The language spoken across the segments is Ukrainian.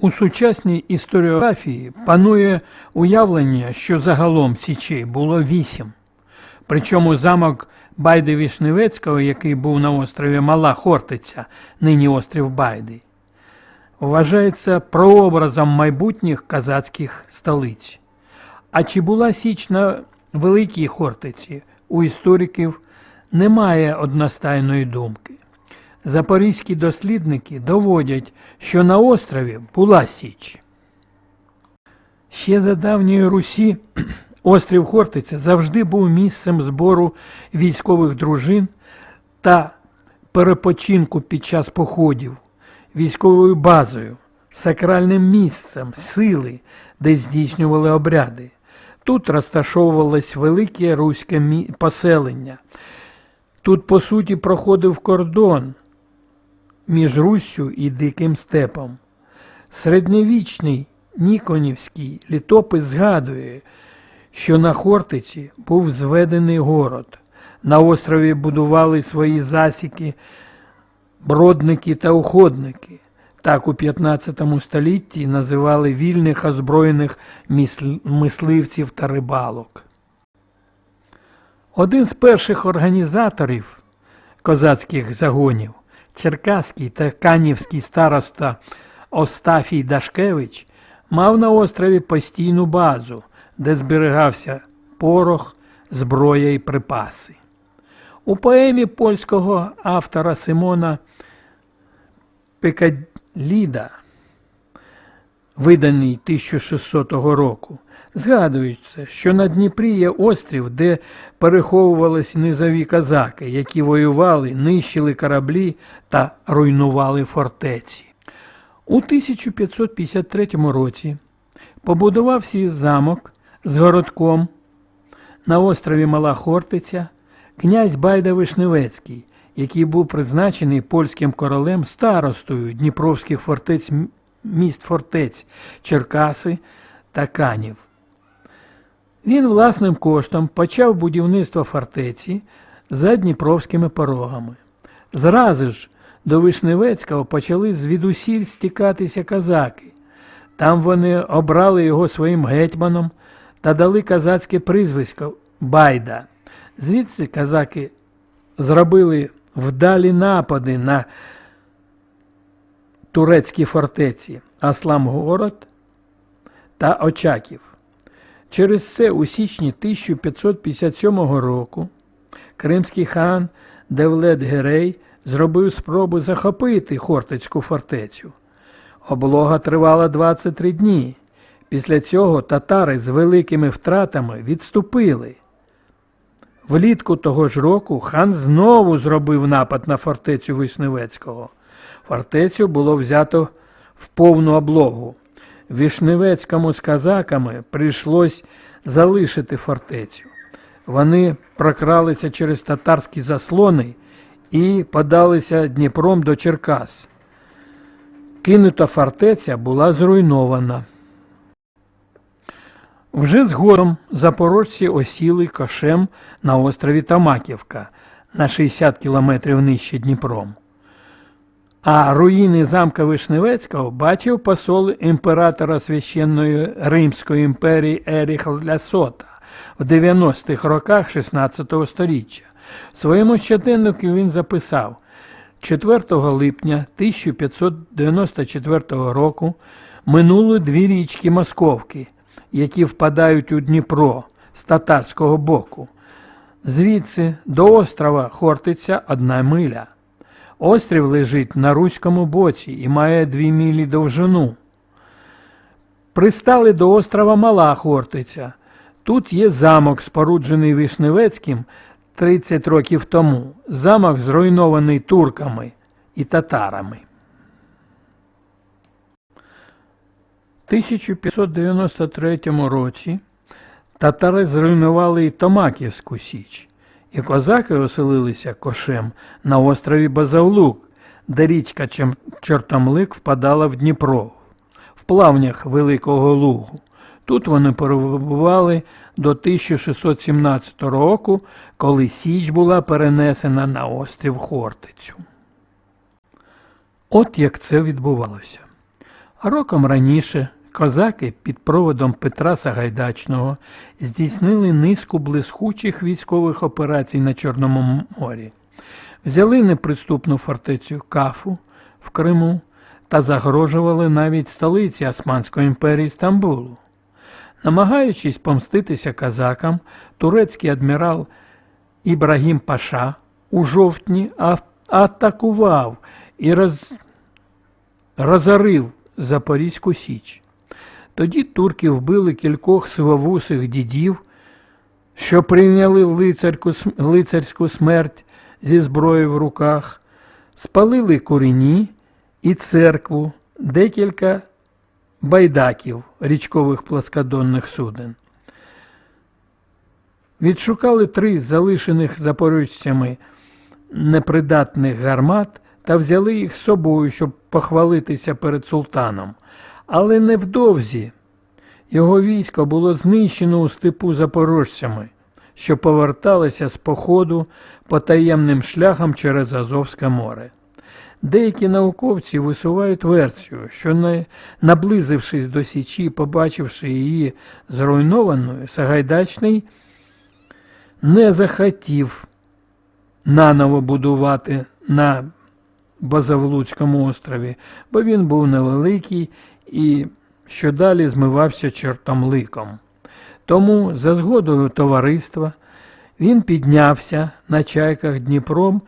У сучасній історіографії панує уявлення, що загалом січей було вісім. Причому замок Байди Вішневецького, який був на острові Мала Хортиця, нині острів Байди, вважається прообразом майбутніх казацьких столиць. А чи була Січ на Великій Хортиці, у істориків немає одностайної думки. Запорізькі дослідники доводять, що на острові була Січ. Ще за давньої Русі острів Хортиця завжди був місцем збору військових дружин та перепочинку під час походів, військовою базою, сакральним місцем сили, де здійснювали обряди. Тут розташовувалось велике руське поселення. Тут, по суті, проходив кордон між Руссю і Диким степом. Середньовічний Ніконівський літопис згадує, що на Хортиці був зведений город. На острові будували свої засіки бродники та уходники. Так у 15 столітті називали вільних озброєних мисливців та рибалок. Один з перших організаторів козацьких загонів, черкаський та канівський староста Остафій Дашкевич, мав на острові постійну базу, де зберігався порох, зброя і припаси. У поемі польського автора Симона Пекаліда, виданий 1600 року, згадується, що на Дніпрі є острів, де переховувалися низові казаки, які воювали, нищили кораблі та руйнували фортеці. У 1553 році побудував свій замок з городком на острові Мала Хортиця князь Байда Вишневецький, який був призначений польським королем старостою Дніпровських фортець міст фортець Черкаси та Канів. Він власним коштом почав будівництво фортеці за Дніпровськими порогами. Зразу ж до Вишневецького почали звідусіль стікатися казаки. Там вони обрали його своїм гетьманом та дали казацьке прізвисько Байда. Звідси казаки зробили вдалі напади на турецькі фортеці Асламгород та Очаків. Через це у січні 1557 року кримський хан Девлет Герей зробив спробу захопити Хортицьку фортецю. Облога тривала 23 дні. Після цього татари з великими втратами відступили. Влітку того ж року хан знову зробив напад на фортецю Вишневецького. Фортецю було взято в повну облогу. Вишневецькому з казаками прийшлось залишити фортецю. Вони прокралися через татарські заслони і подалися Дніпром до Черкас. Кинута фортеця була зруйнована. Вже згодом запорожці осіли кошем на острові Тамаківка на 60 кілометрів нижче Дніпром. А руїни замка Вишневецького бачив посол імператора священної Римської імперії Еріх Лясота в 90-х роках 16 століття. В своєму щоденнику він записав 4 липня 1594 року минули дві річки Московки, які впадають у Дніпро з татарського боку. Звідси до острова Хортиця одна миля. Острів лежить на руському боці і має дві милі довжину. Пристали до острова Мала Хортиця. Тут є замок, споруджений Вишневецьким 30 років тому. Замок зруйнований турками і татарами. 1593 році татари зруйнували і Томаківську Січ, і козаки оселилися кошем на острові Базавлук, де річка Чортомлик впадала в Дніпро, в плавнях Великого Лугу. Тут вони перебували до 1617 року, коли Січ була перенесена на острів Хортицю. От як це відбувалося. Роком раніше козаки під проводом Петра Сагайдачного здійснили низку блискучих військових операцій на Чорному морі, взяли неприступну фортецю Кафу в Криму та загрожували навіть столиці Османської імперії Стамбулу. Намагаючись помститися казакам, турецький адмірал Ібрагім Паша у жовтні атакував і роз... розорив Запорізьку Січ. Тоді турки вбили кількох сивовусих дідів, що прийняли лицарську смерть зі зброєю в руках, спалили курені і церкву, декілька байдаків річкових плоскодонних суден. Відшукали три залишених запорожцями непридатних гармат та взяли їх з собою, щоб похвалитися перед султаном. Але невдовзі його військо було знищено у степу запорожцями, що поверталися з походу потаємним шляхом через Азовське море. Деякі науковці висувають версію, що не наблизившись до Січі, побачивши її зруйнованою, Сагайдачний не захотів наново будувати на Базавлуцькому острові, бо він був невеликий і що далі змивався чортом ликом. Тому, за згодою товариства, він піднявся на чайках Дніпром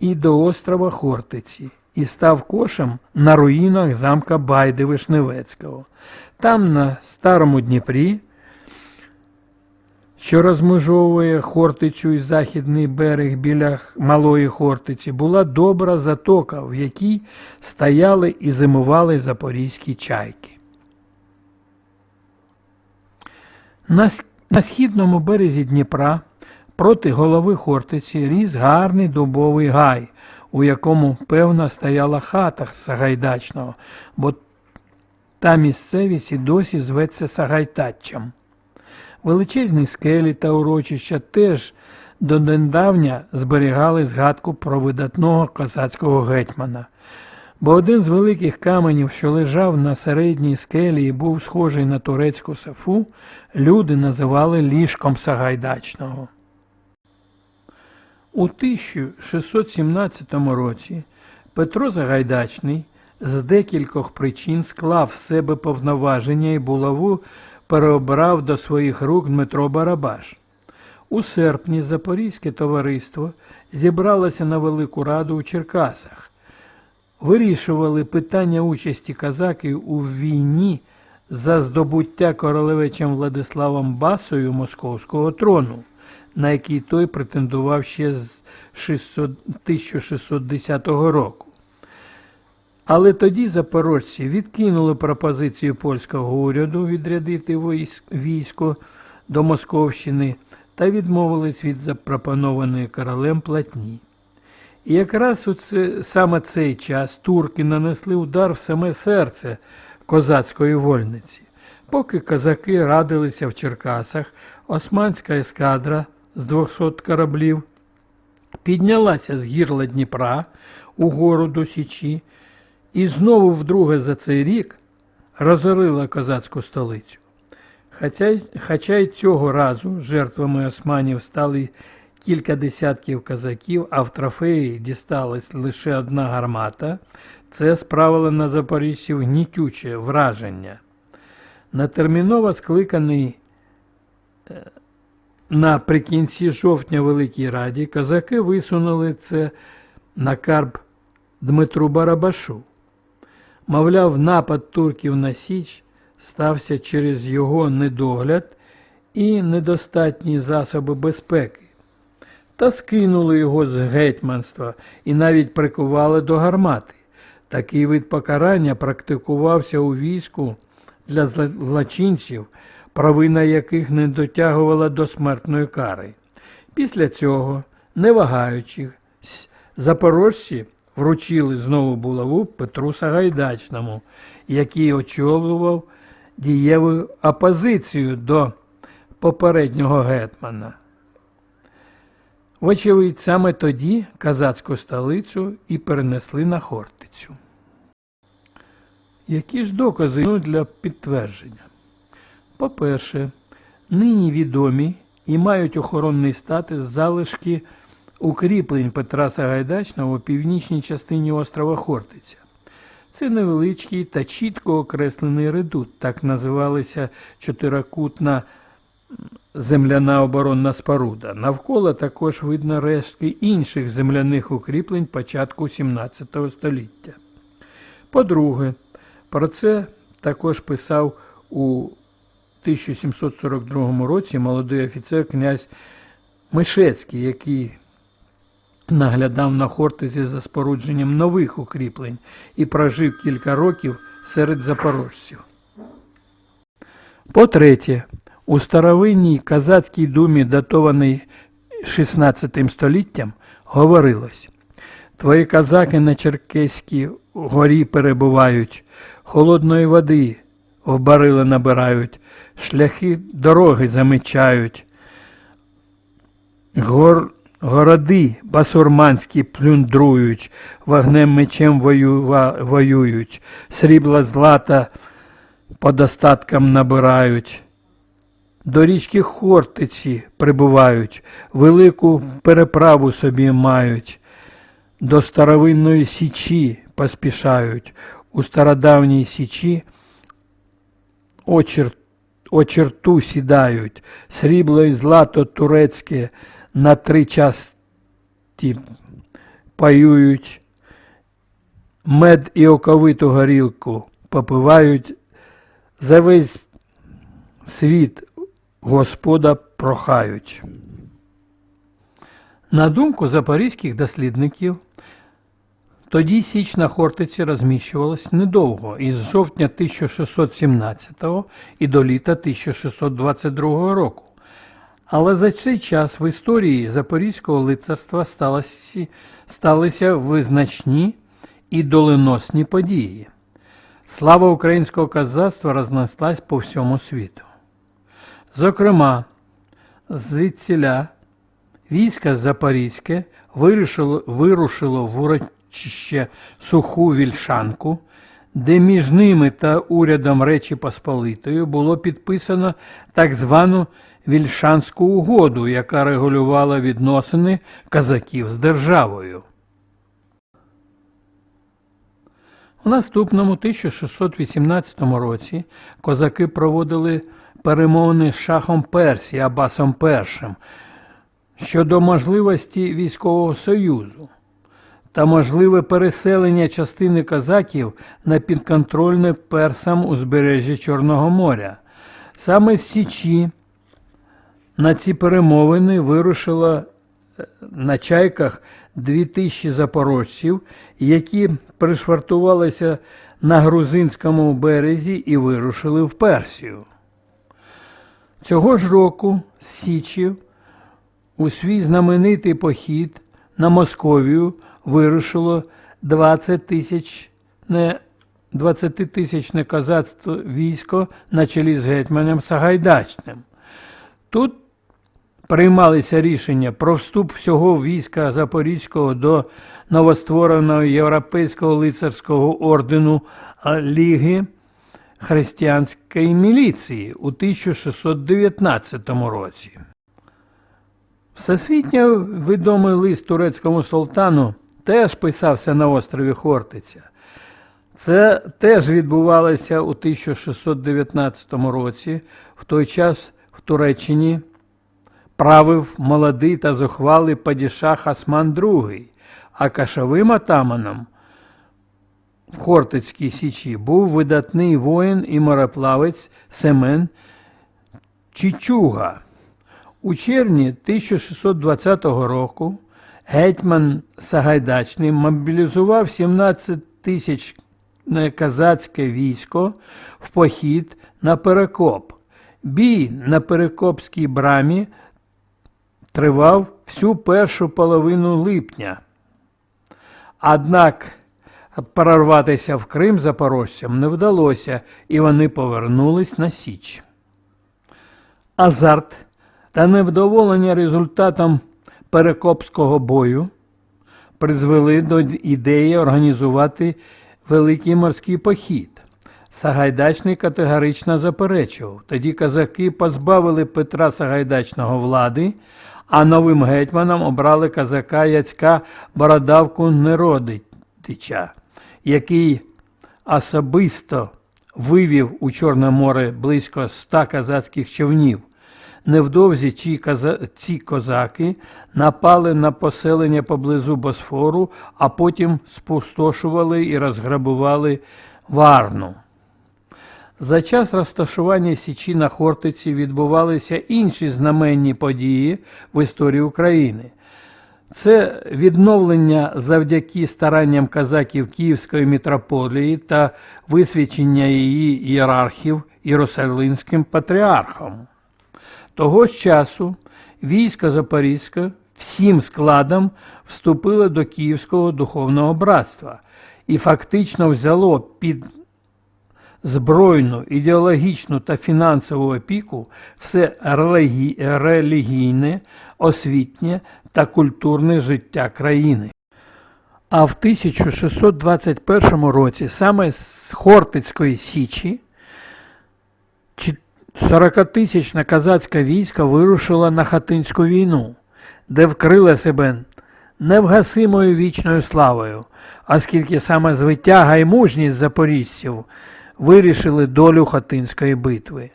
і до острова Хортиці і став кошем на руїнах замка Байди Вишневецького. Там, на Старому Дніпрі, що розмежовує Хортицю і західний берег біля Малої Хортиці, була добра затока, в якій стояли і зимували запорізькі чайки. На, східному березі Дніпра проти голови Хортиці ріс гарний дубовий гай, у якому, певно, стояла хата Сагайдачного, бо та місцевість і досі зветься Сагайтачем. Величезні скелі та урочища теж донедавня зберігали згадку про видатного козацького гетьмана. Бо один з великих каменів, що лежав на середній скелі і був схожий на турецьку сафу, люди називали ліжком Сагайдачного. У 1617 році Петро Загайдачний з декількох причин склав з себе повноваження і булаву переобрав до своїх рук Дмитро Барабаш. У серпні Запорізьке товариство зібралося на Велику Раду у Черкасах. Вирішували питання участі казаків у війні за здобуття королевичем Владиславом Басою московського трону, на який той претендував ще з 600 1610 року. Але тоді запорожці відкинули пропозицію польського уряду відрядити військ- військо до Московщини та відмовились від запропонованої королем платні. І якраз у це, саме цей час турки нанесли удар в саме серце козацької вольниці. Поки козаки радилися в Черкасах, османська ескадра з 200 кораблів піднялася з гірла Дніпра угору до Січі і знову вдруге за цей рік розорила козацьку столицю. Хоча, й цього разу жертвами османів стали кілька десятків казаків, а в трофеї дісталась лише одна гармата, це справило на запоріжців гнітюче враження. На терміново скликаний е, наприкінці жовтня Великій Раді козаки висунули це на карб Дмитру Барабашу. Мовляв, напад турків на Січ стався через його недогляд і недостатні засоби безпеки. Та скинули його з гетьманства і навіть прикували до гармати. Такий вид покарання практикувався у війську для злочинців, провина яких не дотягувала до смертної кари. Після цього, не вагаючись, запорожці вручили знову булаву Петру Сагайдачному, який очолював дієву опозицію до попереднього гетмана. Вочевидь, саме тоді казацьку столицю і перенесли на Хортицю. Які ж докази для підтвердження? По-перше, нині відомі і мають охоронний статус залишки укріплень Петра Сагайдачного у північній частині острова Хортиця. Це невеличкий та чітко окреслений редут, так називалася чотирикутна земляна оборонна споруда. Навколо також видно рештки інших земляних укріплень початку XVII століття. По-друге, про це також писав у 1742 році молодий офіцер князь Мишецький, який наглядав на Хортизі за спорудженням нових укріплень і прожив кілька років серед запорожців. По-третє, у старовинній казацькій думі, датованій 16 століттям, говорилось Твої казаки на Черкеській горі перебувають, холодної води в барили набирають, шляхи дороги замичають, гор, городи басурманські плюндрують, вогнем мечем воюють, срібла злата по достаткам набирають. До річки Хортиці прибувають, велику переправу собі мають, до старовинної січі поспішають, у стародавній січі очер, очерту сідають, срібло і злато турецьке на три часті паюють, мед і оковиту горілку попивають, за весь світ Господа прохають. На думку запорізьких дослідників, тоді Січ на Хортиці розміщувалась недовго, із жовтня 1617 і до літа 1622 року. Але за цей час в історії Запорізького лицарства сталося, сталися визначні і доленосні події. Слава українського козацтва рознеслась по всьому світу. Зокрема, звідсіля військо Запорізьке вирушило, вирушило в урочище Суху Вільшанку, де між ними та урядом Речі Посполитої було підписано так звану Вільшанську угоду, яка регулювала відносини казаків з державою. У наступному 1618 році козаки проводили перемовини з шахом Персії Абасом І щодо можливості військового союзу та можливе переселення частини козаків на підконтрольне персам узбережжя Чорного моря. Саме з Січі на ці перемовини вирушило е, на чайках 2000 запорожців, які пришвартувалися на грузинському березі і вирушили в Персію. Цього ж року з Січі у свій знаменитий похід на Московію вирушило 20 тисяч 20-тисячне козацтво військо на чолі з гетьманом Сагайдачним. Тут приймалися рішення про вступ всього війська Запорізького до новоствореного Європейського лицарського ордену Ліги християнської міліції у 1619 році. Всесвітньо відомий лист турецькому султану теж писався на острові Хортиця. Це теж відбувалося у 1619 році. В той час в Туреччині правив молодий та зухвалий падішах Осман II, а кашовим атаманом в Хортицькій Січі був видатний воїн і мореплавець Семен Чичуга. У червні 1620 року гетьман Сагайдачний мобілізував 17 тисяч казацьке військо в похід на Перекоп. Бій на Перекопській брамі тривав всю першу половину липня. Однак прорватися в Крим запорожцям не вдалося, і вони повернулись на Січ. Азарт та невдоволення результатом Перекопського бою призвели до ідеї організувати великий морський похід. Сагайдачний категорично заперечував. Тоді козаки позбавили Петра Сагайдачного влади, а новим гетьманом обрали козака Яцька Бородавку Неродича, який особисто вивів у Чорне море близько ста козацьких човнів. Невдовзі ці, коза... ці козаки напали на поселення поблизу Босфору, а потім спустошували і розграбували Варну. За час розташування Січі на Хортиці відбувалися інші знаменні події в історії України. Це відновлення завдяки старанням казаків Київської мітрополії та висвячення її ієрархів Єрусалимським патріархом. Того ж часу військо Запорізьке всім складом вступило до Київського духовного братства і фактично взяло під збройну, ідеологічну та фінансову опіку все релігі- релігійне, освітнє та культурне життя країни. А в 1621 році саме з Хортицької Січі 40-тисячне козацьке військо вирушило на Хатинську війну, де вкрило себе невгасимою вічною славою, оскільки саме звитяга і мужність запоріжців вирішили долю Хатинської битви.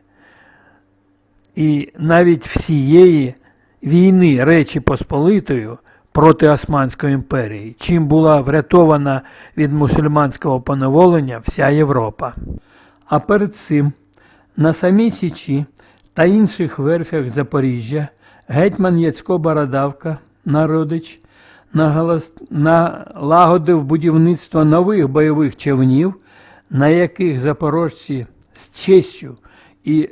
І навіть всієї війни Речі Посполитою проти Османської імперії, чим була врятована від мусульманського поневолення вся Європа. А перед цим на самій Січі та інших верфях Запоріжжя гетьман Яцько Бородавка, народич, налагодив будівництво нових бойових човнів, на яких запорожці з честю і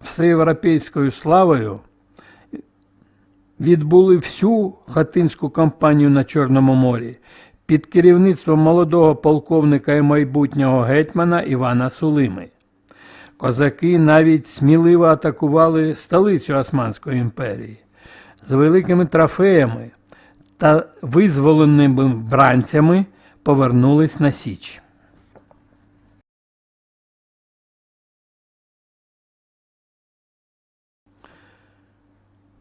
всеєвропейською славою відбули всю хатинську кампанію на Чорному морі під керівництвом молодого полковника і майбутнього гетьмана Івана Сулими. Козаки навіть сміливо атакували столицю Османської імперії з великими трофеями та визволеними бранцями повернулись на Січ.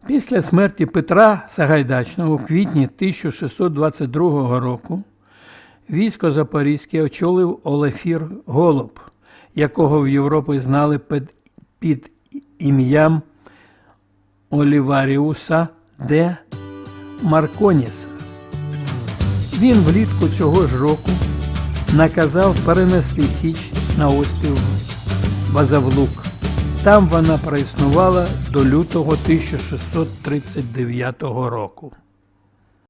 Після смерті Петра Сагайдачного у квітні 1622 року військо Запорізьке очолив Олефір Голуб, якого в Європі знали під, ім'ям Оліваріуса де Марконіса. Він влітку цього ж року наказав перенести Січ на острів Базавлук. Там вона проіснувала до лютого 1639 року.